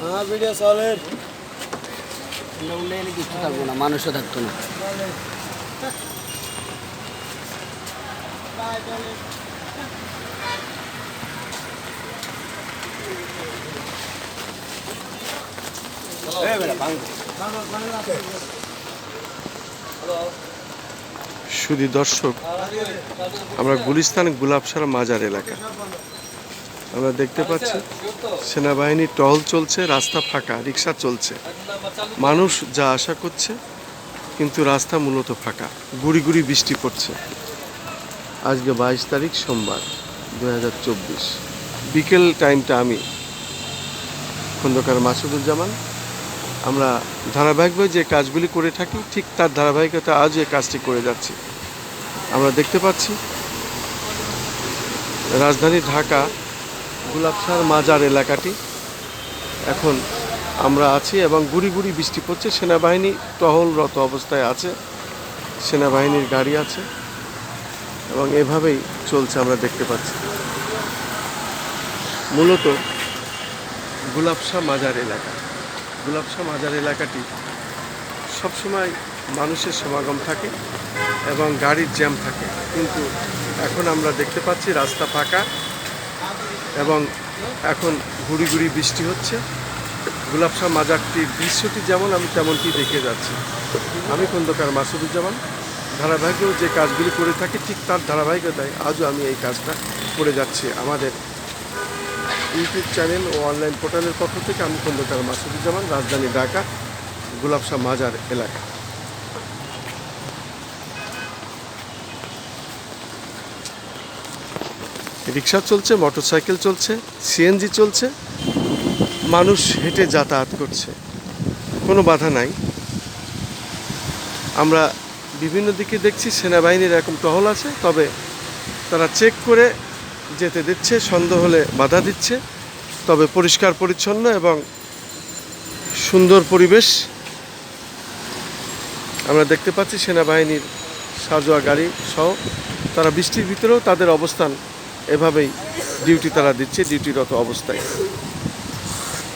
হ্যাঁ ভিডিও আমরা উন্নয়নে কিছু থাকব না মানুষও থাকতো না। শুধু দর্শক, আমরা গুলিস্তান গুলাবসার মাজার এলাকা। আমরা দেখতে পাচ্ছি, সেনাবাহিনীর টহল চলছে, রাস্তা ফাঁকা রিক্সা চলছে। মানুষ যা আশা করছে, কিন্তু রাস্তা মূলত ফাঁকা। গুড়ি গুড়ি বৃষ্টি পড়ছে। আজকে বাইশ তারিখ, সোমবার দু হাজার চব্বিশ। বিকেল টাইমটা আমি, খন্দকার মাসুদুজ্জামান। আমরা ধারাবাহিকভাবে যে কাজগুলি করে থাকি, ঠিক তার ধারাবাহিকতা আজও এই কাজটি করে যাচ্ছি। আমরা দেখতে পাচ্ছি। রাজধানী ঢাকা গুলাবসার মাজার এলাকাটি। এখন আমরা আছি এবং গুড়ি গুড়ি বৃষ্টি পড়ছে। সেনাবাহিনী টহলরত অবস্থায় আছে। সেনাবাহিনীর গাড়ি আছে এবং এভাবেই চলছে আমরা দেখতে পাচ্ছি। মূলত গুলাবশা মাজার এলাকা। গুলাবশা মাজার এলাকাটি সবসময় মানুষের সমাগম থাকে। এবং গাড়ির জ্যাম থাকে। কিন্তু এখন আমরা দেখতে পাচ্ছি রাস্তা ফাঁকা এবং এখন ঘুরি ঘুরি বৃষ্টি হচ্ছে। গুলাবশা মাজারটির দৃশ্যটি যেমন, আমি তেমনটি দেখে যাচ্ছি। আমি খন্দকার মাসুদুজ্জামান। ধারাবাহিকেও যে কাজগুলি করে থাকি ঠিক তার ধারাবাহিকতায় আজও আমি এই কাজটা করে যাচ্ছি। আমাদের ইউটিউব চ্যানেল ও অনলাইন পোর্টালের পক্ষ থেকে আমি খন্দকার মাসুদুজ্জামান, রাজধানী ঢাকা গুলাবশা মাজার এলাকা। রিক্সা চলছে, মোটরসাইকেল চলছে সিএনজি চলছে। মানুষ হেঁটে যাতায়াত করছে। কোনো বাধা নাই। আমরা বিভিন্ন দিকে দেখছি, সেনাবাহিনীর এরকম টহল আছে, তবে তারা চেক করে যেতে দিচ্ছে, সন্দেহ হলে বাধা দিচ্ছে। তবে পরিষ্কার, পরিচ্ছন্ন এবং সুন্দর পরিবেশ আমরা দেখতে পাচ্ছি, সেনাবাহিনীর সাজোয়া গাড়ি সহ তারা বৃষ্টির ভিতরেও তাদের অবস্থান এভাবেই ডিউটি তারা দিচ্ছে ডিউটিরত অবস্থায়।